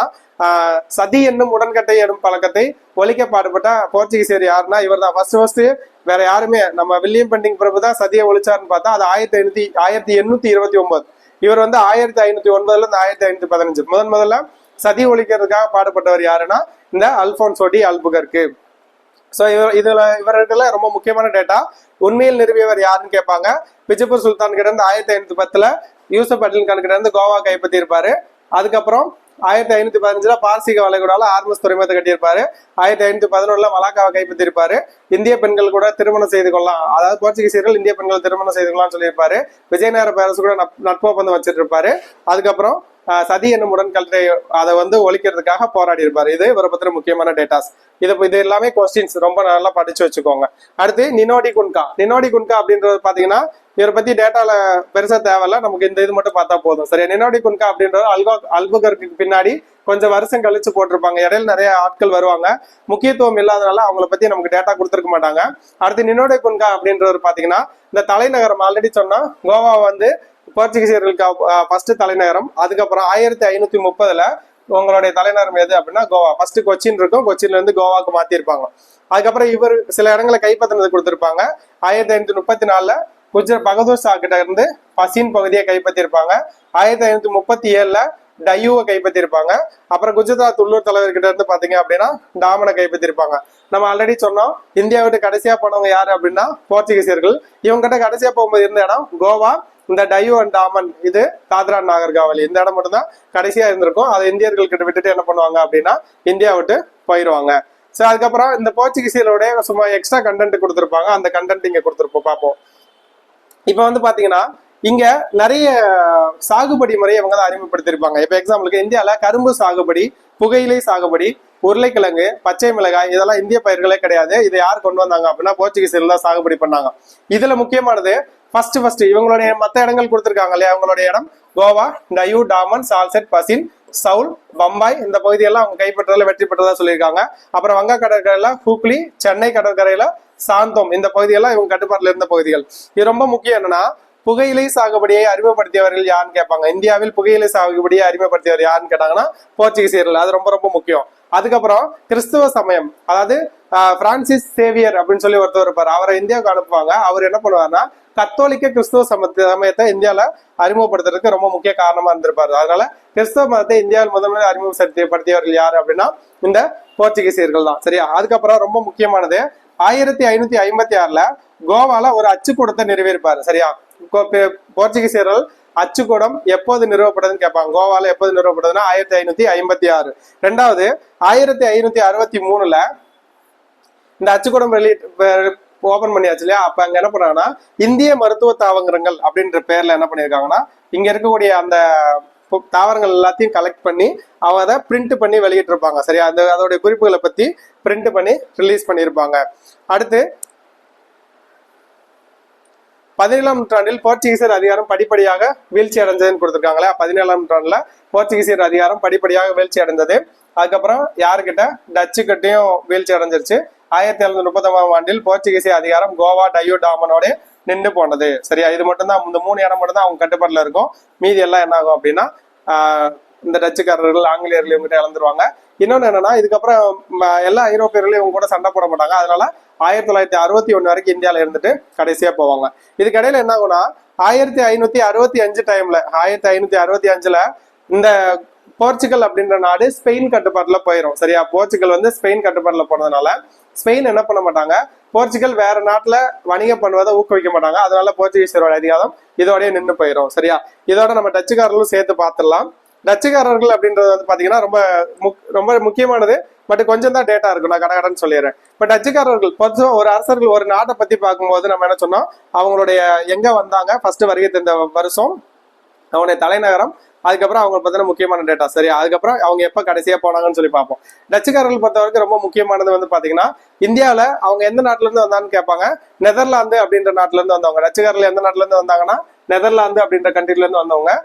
சதி என்னும் உடன்கட்டை எனும் பழக்கத்தை ஒழிக்க பாடுபட்ட போர்ச்சுகீசியர் யாருன்னா இவர் தான் ஃபர்ஸ்ட் ஃபர்ஸ்ட் வேற யாருமே நம்ம வில்லியம் பெண்டிங் பிரபு தான் சதியை ஒழிச்சாருன்னு பார்த்தா அது ஆயிரத்தி ஐநூத்தி ஆயிரத்தி எண்ணூத்தி இருபத்தி ஒன்பது. இவர் வந்து ஆயிரத்தி ஐநூத்தி ஒன்பதுல இருந்து ஆயிரத்தி ஐநூத்தி பதினஞ்சு. முதன் முதல்ல சதி ஒழிக்கிறதுக்காக பாடுபட்டவர் யாருன்னா இந்த அல்போன்சோடி அல்புகர்க்கு. ஸோ இவர் இதில் இவர்கிட்ட ரொம்ப முக்கியமான டேட்டா உண்மையில் நிறுவியவர் யாருன்னு கேட்பாங்க. பிஜப்பூர் சுல்தான் கிட்ட இருந்து ஆயிரத்தி ஐநூத்தி பத்துல யூசப் அட்லின் கான் கிட்ட இருந்து கோவா கைப்பற்றி இருப்பாரு அதுக்கப்புறம் ஆயிரத்தி ஐநூத்தி பதினஞ்சுல பார்சிக வளைகுடால ஆர்மஸ் துறைமுகத்தை கட்டியிருப்பாரு. ஆயிரத்தி ஐநூத்தி பதினொன்னுல மலாக்காவை கைப்பற்றிருப்பாரு இந்திய பெண்கள் கூட திருமணம் செய்து கொள்ளலாம். அதாவது போர்ச்சுகீசியர்கள் இந்திய பெண்கள் திருமணம் செய்து கொள்ளலாம்னு சொல்லியிருப்பாரு. விஜயநகர பேரரசு கூட நட்பு- ஒப்பந்தம் வச்சிட்டு இருப்பாரு அதுக்கப்புறம் சதி என்னும் உடன்கட்டை அதை வந்து ஒழிக்கிறதுக்காக போராடி இருப்பார் இது இவரை பத்தின முக்கியமான டேட்டாஸ் இது இது எல்லாமே கொஸ்டின்ஸ் ரொம்ப நல்லா படிச்சு வச்சுக்கோங்க. அடுத்து நினோடி குன்கா. நினோடி குன்கா அப்படின்றது பாத்தீங்கன்னா இவரை பத்தி டேட்டால பெருசா தேவையில்ல. நமக்கு இந்த இது மட்டும் பார்த்தா போதும். சரியா? நினோடி குன்கா அப்படின்றது அல்கோ அல்புகருக்கு பின்னாடி கொஞ்சம் வருஷம் கழிச்சு போட்டிருப்பாங்க. இடையில நிறைய ஆட்கள் வருவாங்க. முக்கியத்துவம் இல்லாதனால அவங்கள பத்தி நமக்கு டேட்டா கொடுத்துருக்க மாட்டாங்க. அடுத்து நினோடி குன்கா அப்படின்றவர் பாத்தீங்கன்னா இந்த தலைநகரம் ஆல்ரெடி சொன்னா கோவா வந்து போர்ச்சுகீசியர்களுக்கு ஃபர்ஸ்ட் தலைநகரம். அதுக்கப்புறம் ஆயிரத்தி ஐநூத்தி முப்பதுல உங்களுடைய தலைநகரம் எது அப்படின்னா கோவா. ஃபர்ஸ்ட் கொச்சின் இருக்கும். கொச்சின்ல இருந்து கோவாக்கு மாத்திருப்பாங்க. அதுக்கப்புறம் இவர் சில இடங்களை கைப்பற்றினது கொடுத்திருப்பாங்க. ஆயிரத்தி ஐநூத்தி முப்பத்தி நாலுல குஜராத் பகதூர் ஷா கிட்ட இருந்து பசின் பகுதியை கைப்பற்றிருப்பாங்க. ஆயிரத்தி ஐநூத்தி முப்பத்தி ஏழுல டையூவை கைப்பற்றிருப்பாங்க. அப்புறம் குஜராத் உள்ளூர் தலைவர்கிட்ட இருந்து பாத்தீங்க அப்படின்னா டாமனை கைப்பற்றிருப்பாங்க. நம்ம ஆல்ரெடி சொன்னோம் இந்தியா விட்டு கடைசியா போனவங்க யாரு அப்படின்னா போர்ச்சுகீசியர்கள். இவங்க கிட்ட கடைசியா போகும்போது இருந்த இடம் கோவா. இந்த டையூ அண்ட் டாமன் இது தாத்ரா நாகர்காவலி. இந்த இடம் மட்டும் தான் கடைசியா இருந்திருக்கும். அதை இந்தியர்கள் கிட்ட விட்டுட்டு என்ன பண்ணுவாங்க அப்படின்னா இந்தியா விட்டு போயிருவாங்க. சோ அதுக்கப்புறம் இந்த போர்ச்சுகீசியலோட சும்மா எக்ஸ்ட்ரா கண்டென்ட் கொடுத்துருப்பாங்க. அந்த கண்டென்ட் இங்க கொடுத்துருப்போம். பார்ப்போம். இப்போ வந்து பாத்தீங்கன்னா இங்க நிறைய சாகுபடி முறையை இவங்க தான் அறிமுகப்படுத்தியிருப்பாங்க. இப்போ எக்ஸாம்பிளுக்கு இந்தியால கரும்பு சாகுபடி புகையிலை சாகுபடி உருளைக்கிழங்கு பச்சை மிளகாய் இதெல்லாம் இந்திய பயிர்களே கிடையாது. இதை யார் கொண்டு வந்தாங்க அப்படின்னா போர்ச்சுகீசியர்கள் தான் சாகுபடி பண்ணாங்க. இதுல முக்கியமானது ஃபர்ஸ்ட் ஃபர்ஸ்ட் இவங்களுடைய மத்த இடங்கள் கொடுத்துருக்காங்க இல்லையா? அவங்களுடைய இடம் கோவா டயூ டாமன் சால்செட் பசின் சவுல் பம்பாய் இந்த பகுதியெல்லாம் அவங்க கைப்பற்றதுல வெற்றி பெற்றதா சொல்லியிருக்காங்க. அப்புறம் வங்க கடற்கரையில ஹூக்லி சென்னை கடற்கரையில சாந்தோம். இந்த பகுதியெல்லாம் இவங்க கட்டுப்பாட்டில் இருந்த பகுதிகள். இது ரொம்ப முக்கியம் என்னன்னா புகையிலை சாகுபடியை அறிமுகப்படுத்தியவர்கள் யாருன்னு கேட்பாங்க. இந்தியாவில் புகையிலை சாகுபடியை அறிமுகப்படுத்தியவர் யாருன்னு கேட்டாங்கன்னா போர்ச்சுகீசியர்கள் அது ரொம்ப ரொம்ப முக்கியம். அதுக்கப்புறம் கிறிஸ்துவ சமயம். அதாவது ஆஹ், பிரான்சிஸ் சேவியர் அப்படின்னு சொல்லி ஒருத்தர் இருப்பார். அவரை இந்தியாவுக்கு அனுப்புவாங்க. அவர் என்ன பண்ணுவாருன்னா கத்தோலிக்க கிறிஸ்துவ சமத்த சமயத்தை இந்தியால அறிமுகப்படுத்துறதுக்கு ரொம்ப முக்கிய காரணமா இருந்திருப்பாரு. அதனால கிறிஸ்தவ மதத்தை இந்தியாவில் முதன்முறை அறிமுகப்படுத்தியவர்கள் யாரு அப்படின்னா இந்த போர்ச்சுகீசியர்கள் தான். சரியா? அதுக்கப்புறம் ரொம்ப முக்கியமானது ஆயிரத்தி ஐநூத்தி ஐம்பத்தி ஆறுல கோவால ஒரு அச்சுக்கூடத்தை நிறுவியிருப்பாரு. சரியா? போர்ச்சுகீசியர்கள் அச்சுக்கூடம் எப்போது நிறுவப்படுதுன்னு கேட்பாங்க. கோவால எப்போது நிறுவப்படுதுன்னா ஆயிரத்தி ஐநூத்தி ஐம்பத்தி ஆறு. ரெண்டாவது ஆயிரத்தி ஐநூத்தி அறுபத்தி மூணுல இந்த அச்சுக்கூடம் வெளியிட்டு ஓபன் பண்ணியாச்சு இல்லையா? அப்ப அங்க என்ன பண்ணாங்கன்னா இந்திய மருத்துவ தாவரங்கள் அப்படின்ற பேர்ல என்ன பண்ணிருக்காங்கன்னா இங்க இருக்கக்கூடிய அந்த தாவரங்கள் எல்லாத்தையும் கலெக்ட் பண்ணி அவங்க அதை பிரிண்ட் பண்ணி வெளியிட்டிருப்பாங்க. சரியா? அந்த அதோடைய குறிப்புகளை பத்தி பிரிண்ட் பண்ணி ரிலீஸ் பண்ணியிருப்பாங்க. அடுத்து பதினேழாம் நூற்றாண்டில் போர்ச்சுகீசியர் அதிகாரம் படிப்படியாக வீழ்ச்சி அடைஞ்சதுன்னு கொடுத்துருக்காங்களே பதினேழாம் நூற்றாண்டுல போர்ச்சுகீசியர் அதிகாரம் படிப்படியாக வீழ்ச்சி அடைந்தது. அதுக்கப்புறம் யாருக்கிட்ட? டச்சு கிட்டையும் வீழ்ச்சி அடைஞ்சிருச்சு. ஆயிரத்தி எழுநூத்தி முப்பத்தாம் ஆண்டில் போர்ச்சுகீசிய அதிகாரம் கோவா டையூ டாமனோட நின்று போனது. சரியா? இது மட்டும்தான். இந்த மூணு இடம் மட்டும்தான் அவங்க கட்டுப்பாட்டில் இருக்கும். மீதி எல்லாம் என்ன ஆகும் அப்படின்னா இந்த டச்சுக்காரர்கள் ஆங்கிலேயர்கள் இவங்ககிட்ட இழந்துருவாங்க. இன்னொன்னு என்னன்னா இதுக்கப்புறம் எல்லா ஐரோப்பியர்களும் இவங்க கூட சண்டை போட மாட்டாங்க. அதனால ஆயிரத்தி தொள்ளாயிரத்தி அறுபத்தி ஒன்று வரைக்கும் இந்தியாவில் இருந்துட்டு கடைசியாக போவாங்க. இதுக்கடையில் என்ன ஆகும்னா ஆயிரத்தி ஐநூற்றி அறுபத்தி அஞ்சு டைமில் ஆயிரத்தி ஐநூற்றி அறுபத்தி அஞ்சில் இந்த போர்ச்சுகல் அப்படின்ற நாடு ஸ்பெயின் கட்டுப்பாட்டுல போயிடும் சரியா? போர்ச்சுகல் வந்து ஸ்பெயின் கட்டுப்பாட்டில் போனதுனால ஸ்பெயின் என்ன பண்ண மாட்டாங்க? போர்ச்சுகல் வேற நாட்டுல வணிகம் பண்ணுவதை ஊக்குவிக்க மாட்டாங்க. அதனால போர்ச்சுகீசியரோட அதிகாரம் இதோடய நின்று போயிடும் சரியா? இதோட நம்ம டச்சுக்காரர்களும் சேர்த்து பார்த்துடலாம். டச்சுக்காரர்கள் அப்படின்றது வந்து பாத்தீங்கன்னா ரொம்ப ரொம்ப முக்கியமானது. பட் கொஞ்சம் தான் டேட்டா இருக்கும். நான் கடகடன்னு சொல்லிடுறேன். பட் டச்சுக்காரர்கள் பொதுவாக ஒரு அரசர்கள் ஒரு நாட்டை பத்தி பார்க்கும்போது நம்ம என்ன சொன்னோம்? அவங்களுடைய எங்க வந்தாங்க? ஃபர்ஸ்ட் வருகை தந்த வருஷம் அவனுடைய தலைநகரம் அதுக்கப்புறம் அவங்க பத்தின முக்கியமான டேட்டா சரி அதுக்கப்புறம் அவங்க எப்ப கடைசியா போனாங்கன்னு சொல்லி பார்ப்போம். டச்சுக்காரர்கள் பொறுத்த வரைக்கும் ரொம்ப முக்கியமானது வந்து பாத்தீங்கன்னா இந்தியாவில அவங்க எந்த நாட்டுல இருந்து வந்தான்னு கேட்பாங்க. நெதர்லாந்து அப்படின்ற நாட்டுல இருந்து வந்தவங்க. டச்சுக்காரர்கள் எந்த நாட்டுல இருந்து வந்தாங்கன்னா நெதர்லாந்து அப்படின்ற கண்ட்ரில இருந்து வந்தவங்க.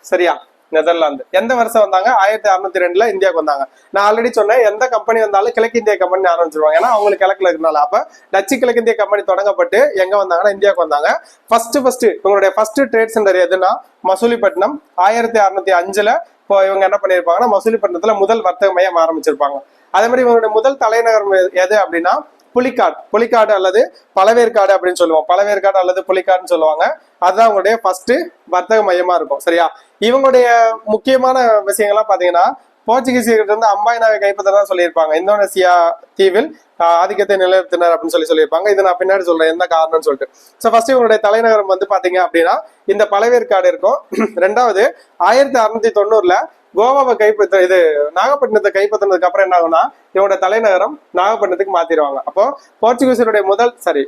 சரியா? நெதர்லாந்து. எந்த வருஷம் வந்தாங்க? ஆயிரத்தி அறுநூத்தி ரெண்டுல இந்தியாவுக்கு வந்தாங்க. நான் ஆல்ரெடி சொன்னேன் எந்த கம்பெனி வந்தாலும் கிழக்கிந்திய கம்பெனி ஆரம்பிச்சிருவாங்க ஏன்னா அவங்களுக்கு கிழக்குல இருக்கனால. அப்ப டச்சு கிழக்கிந்திய கம்பெனி தொடங்கப்பட்டு எங்க வந்தாங்கன்னா இந்தியாவுக்கு வந்தாங்க. ஃபர்ஸ்ட் ஃபர்ஸ்ட் இவங்களுடைய ஃபர்ஸ்ட் ட்ரேட் சென்டர் எதுனா மசூலிப்பட்டினம். ஆயிரத்தி அறுநூத்தி அஞ்சுல இப்போ இவங்க என்ன பண்ணிருப்பாங்கன்னா மசூலிப்பட்டினத்துல முதல் வர்த்தக மையம் ஆரம்பிச்சிருப்பாங்க. அதே மாதிரி இவங்களுடைய முதல் தலைநகரம் எது அப்படின்னா புலிக்காடு புலிக்காடு அல்லது பழவேற்காடு அப்படின்னு சொல்லுவோம். பழவேற்காடு அல்லது புலிக்காடுன்னு சொல்லுவாங்க. அதுதான் அவங்களுடைய ஃபர்ஸ்ட் வர்த்தக மையமா இருக்கும். சரியா? இவங்களுடைய முக்கியமான விஷயங்கள்லாம் பாத்தீங்கன்னா போர்ச்சுகீசியர்கிட்ட இருந்து அம்பாயினாவை கைப்பற்றதான் சொல்லியிருப்பாங்க. இந்தோனேசியா தீவில் ஆதிக்கத்தை நிலைநிறுத்தினர் அப்படின்னு சொல்லி சொல்லியிருப்பாங்க. இது நான் பின்னாடி சொல்றேன். என்ன காரணம்னு சொல்லிட்டு. ஸோ ஃபர்ஸ்ட் இவங்களுடைய தலைநகரம் வந்து பாத்தீங்க அப்படின்னா இந்த பழவேற்காடு இருக்கும். [clears throat] ரெண்டாவது ஆயிரத்தி அறுநூத்தி தொண்ணூறுல கோவாவை கைப்பற்ற இது நாகப்பட்டினத்தை கைப்பற்றினதுக்கு அப்புறம் என்ன ஆகும்னா இவங்களோட தலைநகரம் நாகப்பட்டினத்துக்கு மாத்திடுவாங்க. அப்போ போர்ச்சுகீசருடைய முதல் சாரி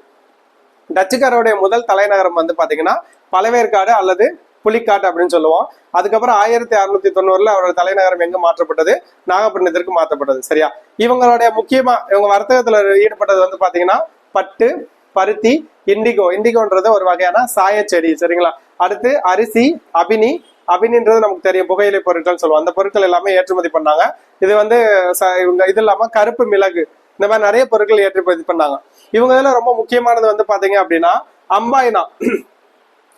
டச்சுக்காரோடைய முதல் தலைநகரம் வந்து பாத்தீங்கன்னா பழவேற்காடு அல்லது புலிக்காடு அப்படின்னு சொல்லுவோம். அதுக்கப்புறம் ஆயிரத்தி அறுநூத்தி தொண்ணூறுல அவரோட தலைநகரம் எங்க மாற்றப்பட்டது? நாகப்பட்டினத்திற்கு மாற்றப்பட்டது சரியா? இவங்களுடைய முக்கியமா இவங்க வர்த்தகத்துல ஈடுபட்டது வந்து பாத்தீங்கன்னா பட்டு பருத்தி இண்டிகோ. இண்டிகோன்றது ஒரு வகையான சாயச்செடி சரிங்களா? அடுத்து அரிசி அபினி அபினின்றது நமக்கு தெரியும். புகையிலை பொருட்கள் சொல்லுவோம். அந்த பொருட்கள் எல்லாமே ஏற்றுமதி பண்ணாங்க. இது வந்து ச- இவங்க இது இல்லாம கருப்பு மிளகு. இந்த மாதிரி நிறைய பொருட்கள் ஏற்றுமதி பண்ணாங்க. இவங்க இதுல ரொம்ப முக்கியமானது வந்து பாத்தீங்க அப்படின்னா அம்பாயினா.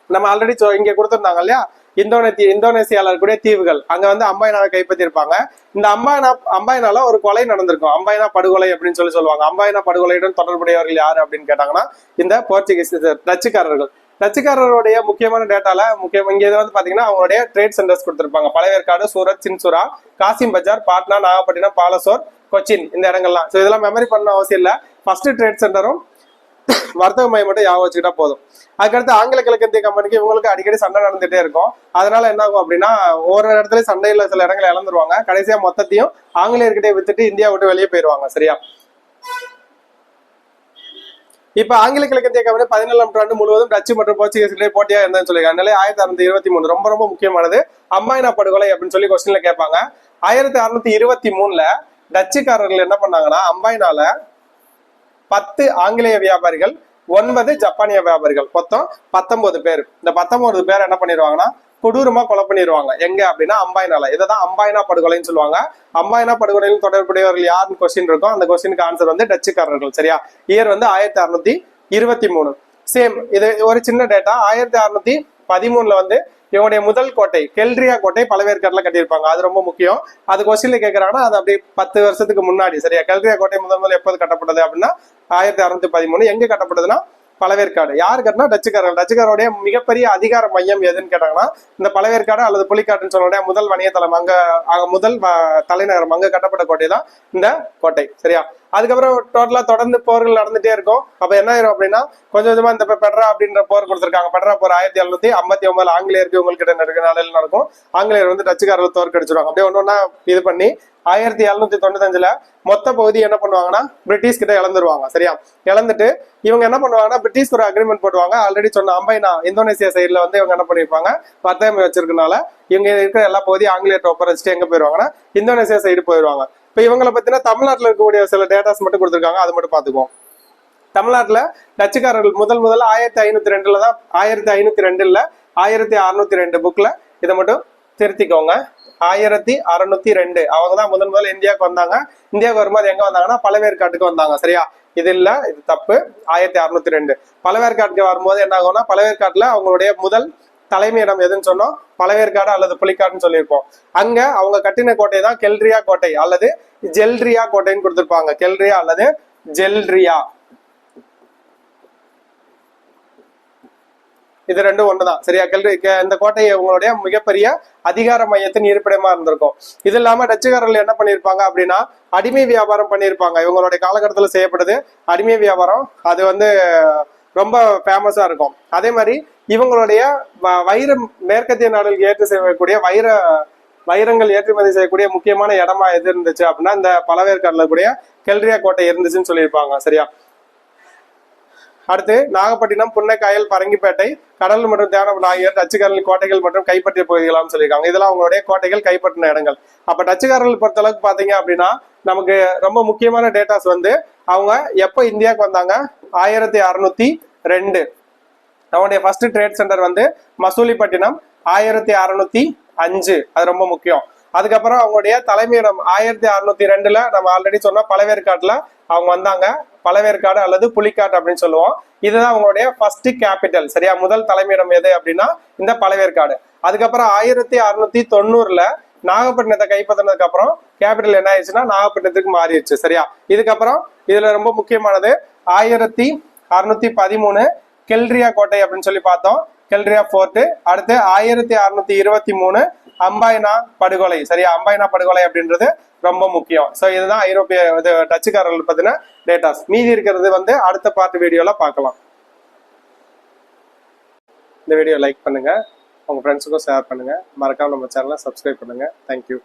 நம்ம ஆல்ரெடி இங்க கொடுத்துருந்தாங்க இல்லையா? இந்தோனேசிய இந்தோனேசியால இருக்கக்கூடிய தீவுகள். அங்க வந்து அம்பாயினாவை கைப்பற்றியிருப்பாங்க. இந்த அம்பாயினா அம்பாயினால ஒரு கொலை நடந்திருக்கும். அம்பாயினா படுகொலை அப்படின்னு சொல்லி சொல்லுவாங்க. அம்பாயினா படுகொலையுடன் தொடர்புடையவர்கள் யாரு அப்படின்னு கேட்டாங்கன்னா இந்த போர்ச்சுகீஸ் டச்சுக்காரர்கள். டச்சுக்காரருடைய முக்கியமான டேட்டால முக்கியம் இங்கே வந்து பாத்தீங்கன்னா அவங்களுடைய ட்ரேட் சென்டர்ஸ் கொடுத்திருப்பாங்க. பழையற்காடு சூரத் சின்சுரா காசிம் பஜார் பாட்னா நாகப்பட்டினம் பாலசோர் கொச்சின் இந்த இடங்கள்லாம். ஸோ இதெல்லாம் மெமரி பண்ண அவசியம் இல்லை. ஃபர்ஸ்ட் ட்ரேட் சென்டரும் [coughs] வர்த்தக மையம் மட்டும் ஞாபகம் வச்சுக்கிட்டா போதும். அதுக்கடுத்து ஆங்கில கிழக்கிந்திய கம்பெனிக்கு இவங்களுக்கு அடிக்கடி சண்டை நடந்துட்டே இருக்கும். அதனால என்ன ஆகும் அப்படின்னா ஒரு இடத்துல சண்டையில் சில இடங்களை இழந்துருவாங்க. கடைசியா மொத்தத்தையும் ஆங்கிலேயர்கிட்டே வித்துட்டு இந்தியா விட்டு வெளியே போயிருவாங்க. சரியா? இப்ப ஆங்கில கிழக்கத்திய கம்பெனி பதினேழாம் நூற்றாண்டு முழுவதும் டச்சு மற்றும் போர்ச்சுகீஸ்களே போட்டியா இருந்ததுன்னு சொல்லியிருக்காங்க. அதனால ஆயிரத்தி அறுநூத்தி இருபத்தி மூணு ரொம்ப ரொம்ப முக்கியமானது. அம்மாயினா படுகொலை அப்படின்னு சொல்லி கொஸ்டின்ல கேட்பாங்க. ஆயிரத்தி அறுநூத்தி இருபத்தி மூணுல டச்சுக்காரர்கள் என்ன பண்ணாங்கன்னா அம்பாயினால பத்து ஆங்கிலேய வியாபாரிகள் ஒன்பது ஜப்பானிய வியாபாரிகள் மொத்தம் பத்தொன்பது பேர். இந்த பத்தொன்பது பேர் என்ன பண்ணிடுவாங்கன்னா கொடூரமா கொலை பண்ணிடுவாங்க எங்க அப்படின்னா அம்பாயினால. இதைதான் அம்பாயினா படுகொலைன்னு சொல்லுவாங்க. அம்பாயினா படுகொலையில் தொடர்புடையவர்கள் யாருன்னு கொஸ்டின் இருக்கும் அந்த கொஸ்டினுக்கு ஆன்சர் வந்து டச்சுக்காரர்கள் சரியா? இயர் வந்து ஆயிரத்தி அறுநூத்தி இருபத்தி மூணு. சேம் இது ஒரு சின்ன டேட்டா ஆயிரத்தி அறுநூத்தி பதிமூணுல வந்து இவனுடைய முதல் கோட்டை கெல்ட்ரியா கோட்டை பழவேற்காடுல கட்டியிருப்பாங்க. அது ரொம்ப முக்கியம். அது கொஸ்டின்ல கேட்கறாங்கன்னா அது அப்படி பத்து வருஷத்துக்கு முன்னாடி சரியா? கெல்ட்ரியா கோட்டை முதல் முதல் எப்போது கட்டப்பட்டது அப்படின்னா ஆயிரத்தி அறுநூத்தி பதிமூணு. எங்க கட்டப்பட்டதுன்னா பழவேற்காடு. யார் கட்டினா டச்சுக்காரர்கள். டச்சுக்காரோடைய மிகப்பெரிய அதிகார மையம் எதுன்னு கேட்டாங்கன்னா இந்த பழவேற்காடு அல்லது புலிக்காடுன்னு சொல்லக்கூடிய முதல் வணிகத்தலம் அங்க முதல் தலைநகரம். அங்க கட்டப்பட்ட கோட்டை தான் இந்த கோட்டை. சரியா? அதுக்கப்புறம் டோட்டலா தொடர்ந்து போர்கள் நடந்துட்டே இருக்கும். அப்ப என்ன ஆயிரும் அப்படின்னா கொஞ்சம் கொஞ்சமா இந்த பெட்ரா அப்படின்ற போர் கொடுத்துருக்காங்க. பெட்ரா போர் ஆயிரத்தி எழுநூத்தி ஐம்பத்தி ஒன்பதுல ஆங்கிலேயருக்கு உங்களுக்கு நடக்கிற நடக்கும். ஆங்கிலேயர் வந்து டச்சுக்காரர்கள் தோற்கடிச்சிருவாங்க. அப்படியே ஒண்ணு இது பண்ணி ஆயிரத்தி எழுநூத்தி தொண்ணூத்தஞ்சுல மொத்த பகுதி என்ன பண்ணுவாங்கன்னா பிரிட்டிஷ் கிட்ட இழந்துருவாங்க சரியா? இழந்துட்டு இவங்க என்ன பண்ணுவாங்கன்னா பிரிட்டிஷ் ஒரு அக்ரிமெண்ட் போடுவாங்க ஆல்ரெடி சொன்ன அம்பைனா இந்தோனேசியா சைடுல வந்து இவங்க என்ன பண்ணிருப்பாங்க வர்த்தகம் வச்சிருக்கனால இவங்க இருக்கிற எல்லா பகுதியும் ஆங்கிலேயர்ட்ட ஒப்படைச்சிட்டு எங்க போயிருவாங்கன்னா இந்தோனேசியா சைடு போயிருவாங்க. இப்ப இவங்களை பத்தினா தமிழ்நாட்டுல இருக்கக்கூடிய சில டேட்டாஸ் மட்டும் கொடுத்துருக்காங்க அது மட்டும் பாத்துக்குவோம் தமிழ்நாட்டில் டச்சுக்காரர்கள் முதல் முதல்ல ஆயிரத்தி ஐநூத்தி ரெண்டுல தான் ஆயிரத்தி ஐநூத்தி ரெண்டுல ஆயிரத்தி அறுநூத்தி ரெண்டு புக்ல இதை மட்டும் திருத்திக்கோங்க. ஆயிரத்தி அறுநூத்தி ரெண்டு. அவங்க தான் முதல் முதல்ல இந்தியாவுக்கு வந்தாங்க. இந்தியாவுக்கு வரும்போது எங்க வந்தாங்கன்னா பழவேற்காட்டுக்கு வந்தாங்க. சரியா? இது இல்ல இது தப்பு. ஆயிரத்தி அறுநூத்தி ரெண்டு. பழவேற்காட்டுக்கு வரும்போது என்ன ஆகும்னா பழவேற்காட்டுல அவங்களுடைய முதல் தலைமையிடம் எதுன்னு சொன்னோம்? பழவேற்காடு அல்லது புலிக்காடுன்னு சொல்லியிருப்போம். அங்க அவங்க கட்டின கோட்டை தான் கெல்ரியா கோட்டை. அல்லது ஜெல்ரியா கோட்டைன்னு கொடுத்திருப்பாங்க. கெல்ரியா அல்லது ஜெல்ரியா. இது ரெண்டும் ஒன்றுதான் சரியா கல்வி இந்த கோட்டை உங்களுடைய மிகப்பெரிய அதிகார மையத்தின் இருப்பிடமா இருந்திருக்கும். இது இல்லாம டச்சுக்காரர்கள் என்ன பண்ணிருப்பாங்க அப்படின்னா அடிமை வியாபாரம் பண்ணியிருப்பாங்க இவங்களுடைய காலகட்டத்துல செய்யப்படுது அடிமை வியாபாரம். அது வந்து ரொம்ப ஃபேமஸா இருக்கும். அதே மாதிரி இவங்களுடைய வ- வைரம் மேற்கத்திய நாடுகளுக்கு ஏற்று செய்யக்கூடிய வைர வைரங்கள் ஏற்றுமதி செய்யக்கூடிய முக்கியமான இடமா எது இருந்துச்சு அப்படின்னா இந்த பலவேற்காடுல கூடிய கெல்ரியா கோட்டை இருந்துச்சுன்னு சொல்லியிருப்பாங்க. சரியா? அடுத்து நாகப்பட்டினம் புன்னைக்காயல் பரங்கிப்பேட்டை கடல் மற்றும் தேனம் ஆகிய டச்சுக்காரர்கள் கோட்டைகள் மற்றும் கைப்பற்றிய பகுதிகளாம் சொல்லியிருக்காங்க. இதெல்லாம் அவங்களுடைய கோட்டைகள் கைப்பற்றின இடங்கள். அப்ப டச்சுக்காரர்கள் பொறுத்த அளவுக்கு பாத்தீங்க அப்படின்னா நமக்கு ரொம்ப முக்கியமான டேட்டாஸ் வந்து அவங்க எப்ப இந்தியாவுக்கு வந்தாங்க? ஆயிரத்தி அறுநூத்தி ரெண்டு. அவனுடைய ஃபர்ஸ்ட் ட்ரேட் சென்டர் வந்து மசூலிப்பட்டினம் ஆயிரத்தி அறுநூத்தி அஞ்சு. அது ரொம்ப முக்கியம். அதுக்கப்புறம் அவங்களுடைய தலைமையிடம் ஆயிரத்தி அறுநூத்தி ரெண்டுல நம்ம ஆல்ரெடி சொன்ன பழவேற்காட்டுல அவங்க வந்தாங்க. பழவேற்காடு அல்லது புலிக்காடு அப்படின்னு சொல்லுவோம். இதுதான் அவங்களுடைய ஃபர்ஸ்ட் கேபிட்டல் சரியா? முதல் தலைமையிடம் எது அப்படின்னா இந்த பழவேற்காடு. அதுக்கப்புறம் ஆயிரத்தி அறுநூத்தி தொண்ணூறுல நாகப்பட்டினத்தை கைப்பற்றினதுக்கு அப்புறம் கேபிட்டல் என்ன ஆயிடுச்சுன்னா நாகப்பட்டினத்துக்கு மாறிடுச்சு. சரியா? இதுக்கப்புறம் இதுல ரொம்ப முக்கியமானது ஆயிரத்தி அறுநூத்தி பதிமூணு கெல்ரியா கோட்டை அப்படின்னு சொல்லி பார்த்தோம். கெல்ரியா ஃபோர்ட்டு அடுத்து ஆயிரத்தி அறுநூத்தி இருபத்தி மூணு அம்பாயினா படுகொலை. சரியா? அம்பாயினா படுகொலை அப்படின்றது ரொம்ப முக்கியம். ஸோ இதுதான் ஐரோப்பிய இது டச்சுக்காரர்கள் பார்த்தீங்கன்னா டேட்டாஸ் மீதி இருக்கிறது வந்து அடுத்த பார்ட் வீடியோவில் பார்க்கலாம். இந்த வீடியோ லைக் பண்ணுங்கள் உங்கள் ஃப்ரெண்ட்ஸுக்கும் ஷேர் பண்ணுங்கள் மறக்காம நம்ம சேனலை சப்ஸ்கிரைப் பண்ணுங்கள் தேங்க்யூ